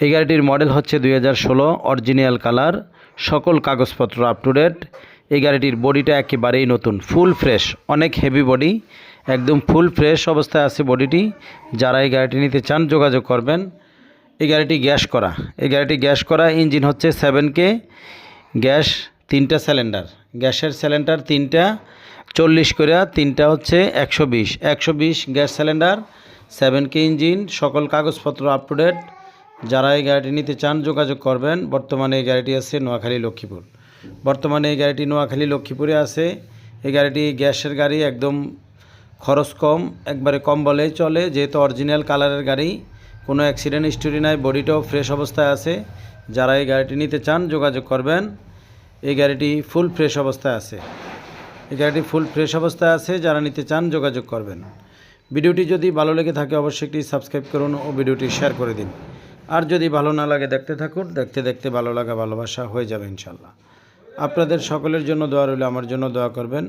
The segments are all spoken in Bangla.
এই গাড়িটির মডেল হচ্ছে দুই হাজার ষোলো অরিজিনাল কালার সকল কাগজপত্র আপ টু ডেট এই গাড়িটির বডিটা একেবারেই নতুন ফুল ফ্রেশ অনেক হেভি বডি একদম ফুল ফ্রেশ অবস্থায় আছে বডিটি। যারা এই গাড়িটি নিতে চান, যোগাযোগ করবেন। এই গাড়িটি গ্যাস করা, এই গাড়িটি গ্যাস করা, ইঞ্জিন হচ্ছে সেভেন কে গ্যাস তিনটা সিলিন্ডার গ্যাসের সিলিন্ডার তিনটা, চল্লিশ করে, তিনটা হচ্ছে একশো বিশ। একশো বিশ gas cylinder seven K engine, সকল কাগজপত্র আপ টু ডেট যারা এই গাড়িটি নিতে চান, যোগাযোগ করবেন। বর্তমানে এই গাড়িটি আছে নোয়াখালী লক্ষ্মীপুর। বর্তমানে এই গাড়িটি নোয়াখালী লক্ষ্মীপুরে আছে। এই গাড়িটি গ্যাসের গাড়ি, একদম খরচ কম, একবারে কম বলেই চলে। যেহেতু অরিজিনাল কালারের গাড়ি, কোনো অ্যাক্সিডেন্ট হিস্টোরি নাই, বডিটাও ফ্রেশ অবস্থায় আছে। যারা এই গাড়িটি নিতে চান, যোগাযোগ করবেন। এই গাড়িটি ফুল ফ্রেশ অবস্থায় আছে। এই গাড়িটি ফুল ফ্রেশ অবস্থায় আছে। যারা নিতে চান, যোগাযোগ করবেন। ভিডিওটি যদি ভালো লেগে থাকে, অবশ্যই একটি সাবস্ক্রাইব করুন ও ভিডিওটি শেয়ার করে দিন। আর যদি ভালো না লাগে দেখতে থাকুন, দেখতে দেখতে ভালো লাগা, ভালোবাসা হয়ে যাবে ইনশাল্লাহ। আপনাদের সকলের জন্য দোয়া রইলে, আমার জন্য দোয়া করবেন।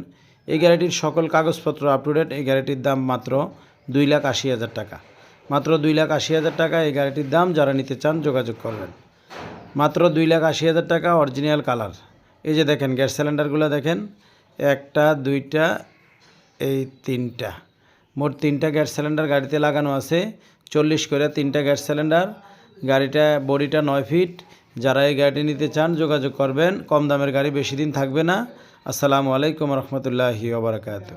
এই গাড়িটির সকল কাগজপত্র আপ টু ডেট এই গাড়িটির দাম মাত্র দুই লাখ আশি হাজার টাকা। মাত্র দুই লাখ আশি হাজার টাকা, এই গাড়িটির দাম যারা নিতে চান যোগাযোগ করবেন। মাত্র দুই লাখ আশি হাজার টাকা অরিজিনাল কালার এই যে দেখেন, গ্যাস সিলিন্ডারগুলো দেখেন, একটা, দুইটা, এই তিনটা। মোট তিনটা গ্যাস সিলিন্ডার গাড়িতে লাগানো আছে, চল্লিশ করে তিনটা গ্যাস সিলিন্ডার। গাড়িটা, বডিটা নয় ফিট। যারা এই গাড়িটি নিতে চান, যোগাযোগ করবেন। কম দামের গাড়ি বেশি দিন থাকবে না। আসসালামু আলাইকুম রহমতুল্লাহি ওবরাকাতু